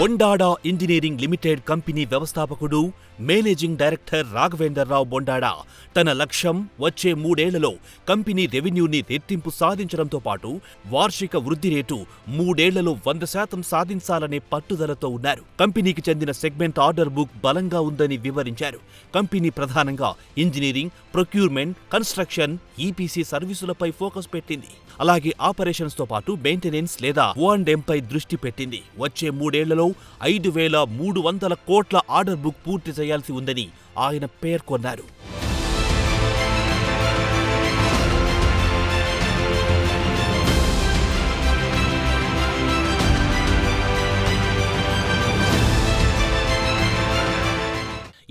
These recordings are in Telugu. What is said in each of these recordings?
బొండాడా ఇంజనీరింగ్ లిమిటెడ్ కంపెనీ వ్యవస్థాపకుడు మేనేజింగ్ డైరెక్టర్ రాఘవేందర్రావు బొండాడా. తన లక్ష్యం వచ్చే మూడేళ్ళలో కంపెనీ రెవెన్యూని రెట్టింపు సాధించడంతో పాటు వార్షిక వృద్ధి రేటు మూడేళ్ళలో వంద శాతం సాధించాలనే పట్టుదలతో ఉన్నారు. కంపెనీకి చెందిన సెగ్మెంట్ ఆర్డర్ బుక్ బలంగా ఉందని వివరించారు. కంపెనీ ప్రధానంగా ఇంజనీరింగ్ ప్రొక్యూర్మెంట్ కన్స్ట్రక్షన్ ఈపీసీ సర్వీసులపై ఫోకస్ పెట్టింది. అలాగే ఆపరేషన్స్తో పాటు మెయింటెనెన్స్ లేదా ఓ అండ్ ఎంపై దృష్టి పెట్టింది. వచ్చే మూడేళ్ళలో ఐదు వేల మూడు వందల కోట్ల ఆర్డర్ బుక్ పూర్తి చేయాల్సి ఉందని ఆయన పేర్కొన్నారు.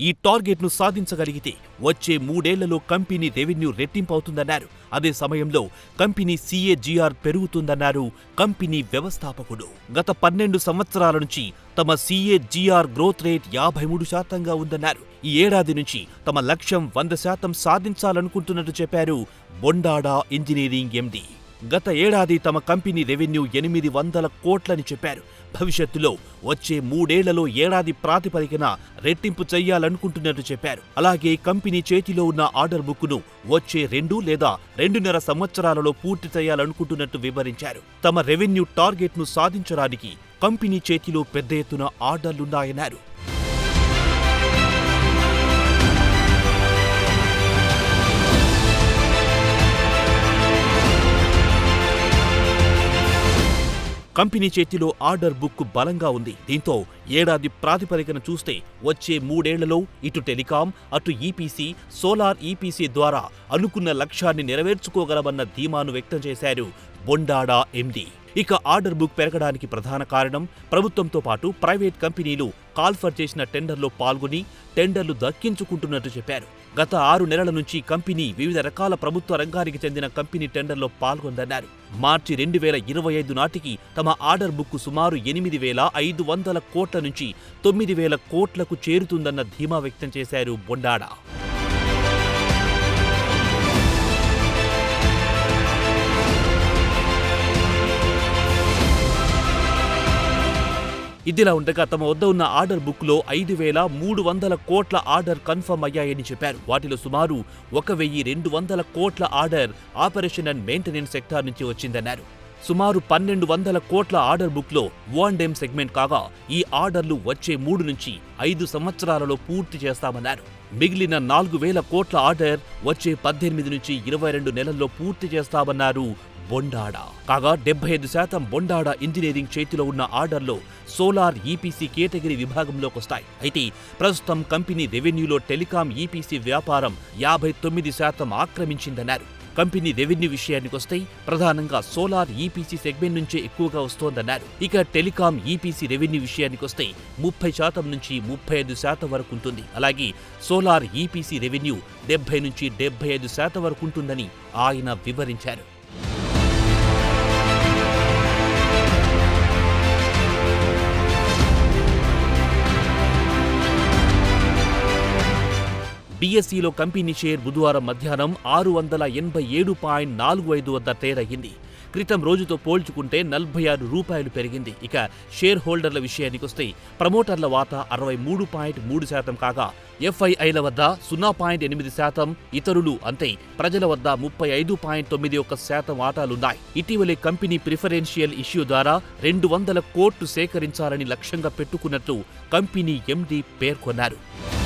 ఈ టార్గెట్ను సాధించగలిగితే వచ్చే మూడేళ్ళలో కంపెనీ రెవెన్యూ రెట్టింపు అవుతుందన్నారు అదే సమయంలో కంపెనీ సీఏజీఆర్ పెరుగుతుందన్నారు కంపెనీ వ్యవస్థాపకుడు. గత పన్నెండు సంవత్సరాల నుంచి తమ సీఏజీఆర్ గ్రోత్ రేట్ యాభై మూడు శాతంగా ఉందన్నారు. ఈ ఏడాది నుంచి తమ లక్ష్యం వంద శాతం సాధించాలనుకుంటున్నట్టు చెప్పారు బొండాడా ఇంజనీరింగ్ ఎండీ. గత ఏడాది తమ కంపెనీ రెవెన్యూ ఎనిమిది వందల కోట్లని చెప్పారు. భవిష్యత్తులో వచ్చే మూడేళ్ళలో ఏడాది ప్రాతిపదికన రెట్టింపు చెయ్యాలనుకుంటున్నట్టు చెప్పారు. అలాగే కంపెనీ చేతిలో ఉన్న ఆర్డర్ బుక్ను వచ్చే రెండు లేదా రెండున్నర సంవత్సరాలలో పూర్తి చేయాలనుకుంటున్నట్టు వివరించారు. తమ రెవెన్యూ టార్గెట్ను సాధించడానికి కంపెనీ చేతిలో పెద్ద ఎత్తున ఆర్డర్లున్నాయన్నారు. కంపెనీ చేతిలో ఆర్డర్ బుక్ బలంగా ఉంది. దీంతో ఏడాది ప్రాతిపదికన చూస్తే వచ్చే మూడేళ్ళలో ఇటు టెలికాం అటు ఈపీసీ సోలార్ ఈపీసీ ద్వారా అనుకున్న లక్ష్యాన్ని నెరవేర్చుకోగలమన్న ధీమాను వ్యక్తం చేశారు బొండాడా ఎండీ ఇక ఆర్డర్ బుక్ పెరగడానికి ప్రధాన కారణం ప్రభుత్వంతో పాటు ప్రైవేట్ కంపెనీలు కాల్ఫర్ చేసిన టెండర్లో పాల్గొని టెండర్లు దక్కించుకుంటున్నట్టు చెప్పారు. గత ఆరు నెలల నుంచి కంపెనీ వివిధ రకాల ప్రభుత్వ రంగానికి చెందిన కంపెనీ టెండర్లో పాల్గొందన్నారు. మార్చి రెండు వేల ఇరవై ఐదు నాటికి తమ ఆర్డర్ బుక్ సుమారు ఎనిమిది వేల ఐదు వందల కోట్ల నుంచి తొమ్మిది వేల కోట్లకు చేరుతుందన్న ధీమా వ్యక్తం చేశారు బొండాడా. ఇదిలా ఉండగా తమ వద్ద ఉన్న ఆర్డర్ బుక్లో ఐదు వేల మూడు వందల కోట్ల ఆర్డర్ కన్ఫర్మ్ అయ్యాయని చెప్పారు. వాటిలో సుమారు ఒక వెయ్యి రెండు వందల కోట్ల order operation and maintenance sector నుంచి వచ్చిందన్నారు. సుమారు పన్నెండు వందల కోట్ల ఆర్డర్ బుక్లో ఎం సెగ్మెంట్ కాగా ఈ ఆర్డర్లు వచ్చే మూడు నుంచి ఐదు సంవత్సరాలలో పూర్తి చేస్తామన్నారు. మిగిలిన నాలుగు వేల కోట్ల ఆర్డర్ వచ్చే పద్దెనిమిది నుంచి ఇరవై రెండు నెలల్లో పూర్తి చేస్తామన్నారు బొండాడా? కాగా డెబ్బై ఐదు శాతం బొండాడా ఇంజనీరింగ్ చేతిలో ఉన్న ఆర్డర్లో సోలార్ ఈపీసీ కేటగిరీ విభాగంలోకి వస్తాయి అయితే ప్రస్తుతం కంపెనీ రెవెన్యూలో టెలికాం ఈపీసీ వ్యాపారం యాభై తొమ్మిది శాతం ఆక్రమించిందన్నారు. కంపెనీ రెవెన్యూ విషయానికి వస్తే ప్రధానంగా సోలార్ ఈపీసీ సెగ్మెంట్ నుంచే ఎక్కువగా వస్తోందన్నారు. ఇక టెలికాం ఈపీసీ రెవెన్యూ విషయానికి వస్తే ముప్పై శాతం నుంచి ముప్పై ఐదు శాతం వరకు ఉంటుంది అలాగే సోలార్ ఈపీసీ రెవెన్యూ డెబ్బై నుంచి డెబ్బై ఐదు శాతం వరకు ఉంటుందని ఆయన వివరించారు. బీఎస్ఈలో కంపెనీ షేర్ బుధవారం మధ్యాహ్నం ఆరు వందల ఎనభై ఏడు పాయింట్ నాలుగు ఐదు వద్ద ట్రేడ్ క్రితం రోజుతో పోల్చుకుంటే నలభై ఆరు రూపాయలు పెరిగింది. ఇక షేర్ హోల్డర్ల విషయానికొస్తే ప్రమోటర్ల వాటా అరవై మూడు పాయింట్ మూడు శాతం కాగా ఎఫ్ఐఐల వద్ద సున్నా పాయింట్ ఎనిమిది శాతం ఇతరులు అంతే. ప్రజల వద్ద ముప్పై ఐదు పాయింట్ తొమ్మిది ఒక్క శాతం వాటాలున్నాయి. ఇటీవలే కంపెనీ ప్రిఫరెన్షియల్ ఇష్యూ ద్వారా రెండు వందల కోట్లు సేకరించాలని లక్ష్యంగా పెట్టుకున్నట్టు కంపెనీ ఎండీ పేర్కొన్నారు.